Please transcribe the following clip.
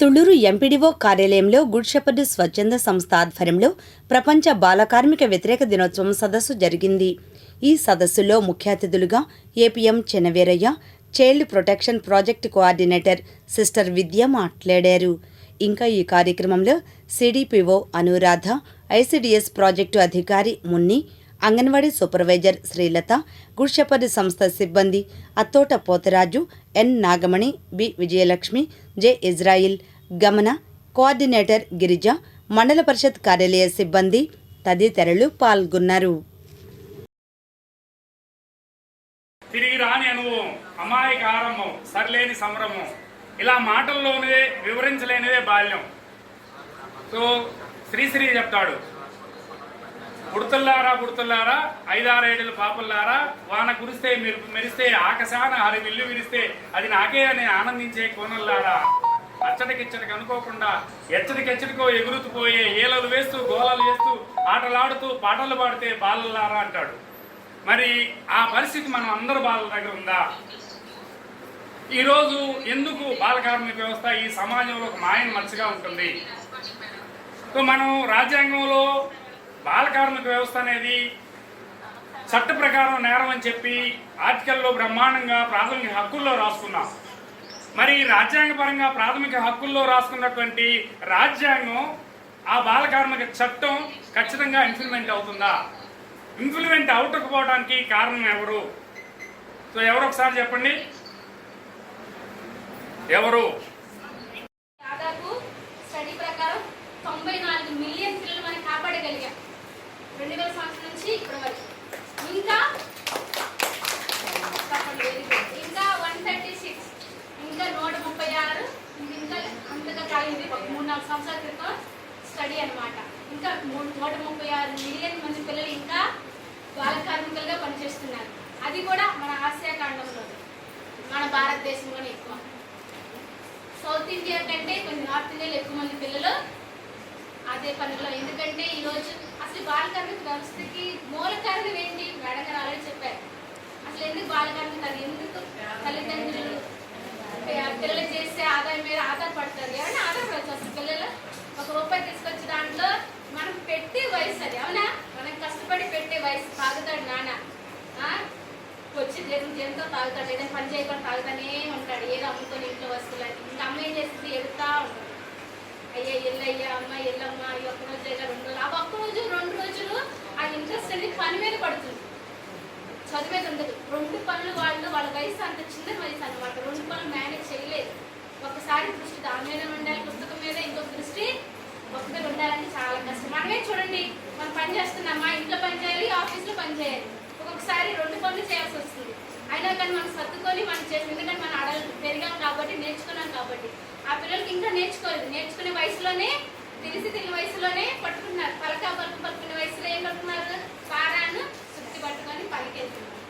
Thullur MPDO కార్యాలయంలో good shepherd స్వచ్ఛంద సంస్థ ఆధ్వర్యంలో ప్రపంచ బాలకార్మిక వ్యతిరేక దినోత్సవం సదస్సు జరిగింది. ఈ సదస్సులో ముఖ్య అతిథులుగా APM Chenaveeraiah child protection project coordinator sister Vidya మాట్లాడారు. ఇంకా ఈ కార్యక్రమంలో సిడిపిఓ అనురాధ ఐసిడిఎస్ ప్రాజెక్టు అధికారి Munni anganwadi supervisor Srilatha Good Shepherd సంస్థ సిబ్బంది Attota Potharaju N Nagamani B Vijayalakshmi J Israel Gamana coordinator Girija mandal parishad కార్యాలయ సిబ్బంది తదితరులు పాల్గొన్నారు. తిరిగి రాని అనుభవం అమాయక ఆరంభం సరిలేని సంభ్రమం. ఇలా మాటల్లోనే వివరించలేనిదే బాల్యం. సో శ్రీశ్రీ చెప్తాడు బుడతల్లారా బుడతల్లారా ఐదారేడుల పాపల్లారా వాన కురిస్తే మీరు మెరిస్తే ఆకశాన హరి విల్లు విరిస్తే అది నాకే అని ఆనందించే కోనల్లారా అచ్చడికిచ్చడికి అనుకోకుండా ఎచ్చడికెచ్చడికో ఎగురుతుపోయే ఏలలు వేస్తూ గోలలు వేస్తూ ఆటలాడుతూ పాటలు పాడితే బాలల్లారా అంటాడు. మరి ఆ పరిస్థితి మనం అందరు బాలల దగ్గర ఉందా? ఈరోజు ఎందుకు బాల కార్మిక వ్యవస్థ ఈ సమాజంలో ఒక మాయన మచ్చగా ఉంటుంది? సో మనం రాజ్యాంగంలో బాల కార్మిక వ్యవస్థ అనేది చట్ట ప్రకారం నేరం అని చెప్పి ఆర్టికల్లో బ్రహ్మాండంగా ప్రాథమిక హక్కుల్లో రాసుకున్నాం. మరి రాజ్యాంగపరంగా ప్రాథమిక హక్కుల్లో రాసుకున్నటువంటి రాజ్యాంగం ఆ బాల కార్మిక చట్టం ఖచ్చితంగా ఇంప్లిమెంట్ అవుతుందా? ఇంప్లిమెంట్ అవటకపోవడానికి కారణం ఎవరు? సో ఎవరు ఒకసారి చెప్పండి. ఎవరు దాదాపు స్టడీ ప్రకారం తొంభై నాలుగు మిలియన్ పిల్లలు మనం కాపాడగలిగాం రెండు వేల సంవత్సరం నుంచి ఇప్పటి వరకు. ఇంకా ఇంకా వన్ థర్టీ సిక్స్. ఇంకా నూట ముప్పై ఆరు. ఇంకా అంతగా కలిగింది మూడు నాలుగు సంవత్సరాల క్రితం స్టడీ అన్నమాట. ఇంకా నూట ముప్పై ఆరు మిలియన్ మంది పిల్లలు ఇంకా బాల కార్మికులుగా పనిచేస్తున్నారు. అది కూడా మన ఆసియా ఖండంలో. మన భారతదేశంలోనే ఎక్కువ. సౌత్ ఇండియా కంటే కొంచెం నార్త్ ఇండియాలో ఎక్కువ మంది పిల్లలు అదే పనిలో. ఎందుకంటే ఈరోజు పరిస్థితికి మూల కారణం ఏంటి? మేడం గారు ఆల్రెడీ చెప్పారు. అసలు ఎందుకు బాల అది ఎందుకు తల్లిదండ్రులు పిల్లలు చేసే ఆదాయం మీద ఆధారపడతారు? ఏమన్నా ఆధారపడచ్చు అసలు పిల్లలు? ఒక రూపాయి తీసుకొచ్చి దాంట్లో మనం పెట్టే వయసు అది అవునా? మనం కష్టపడి పెట్టే వయసు తాగుతాడు నాన్న. ఆ? వచ్చి జీతం జీతంతో తాగుతాడు? ఏదైనా పని చేయకుండా తాగుతానే ఉంటాడు. ఏదో అమ్ముకొని ఇంట్లో వస్తువులని ఇంకా అమ్మ ఏం చేస్తుంది? ఎడుతూ ఉంటుంది. అయ్యా ఎల్లయ్యా అమ్మ ఎల్లమ్మ ఈ ఒక్క రోజు లేదా రెండు రోజులు ఆ ఒక్క రోజు రెండు రోజులు ఆ ఇంట్రెస్ట్ అనేది పని మీద పడుతుంది చదివేది ఉండదు. రెండు పనులు వాళ్ళు వాళ్ళ వయసు అంత చిన్న వయసు అన్నమాట. రెండు పనులు మేనేజ్ చేయలేదు. ఒకసారి దృష్టి దాని మీద ఉండాలి పుస్తకం మీద ఇంకొక దృష్టి ఒక మీద ఉండాలంటే చాలా కష్టం. మనమే చూడండి మనం పని చేస్తున్నాం మా ఇంట్లో పని చేయాలి ఆఫీస్లో పని చేయాలి. ఒక్కొక్కసారి రెండు పనులు చేయాల్సి వస్తుంది. అయినా కానీ మనం సర్దుకొని మనం చేసి ఎందుకంటే మనం అడగ పెరిగాం కాబట్టి నేర్చుకున్నాం కాబట్టి. ఆ పిల్లలకి ఇంకా నేర్చుకోలేదు. నేర్చుకునే వయసులోనే తెలిసి తెలియని వయసులోనే పట్టుకుంటున్నారు. పలకా పలుకు పలుకునే వయసులో ఏం పట్టుకున్నారు? పారాను సుత్తి పైకి వెళ్తున్నాం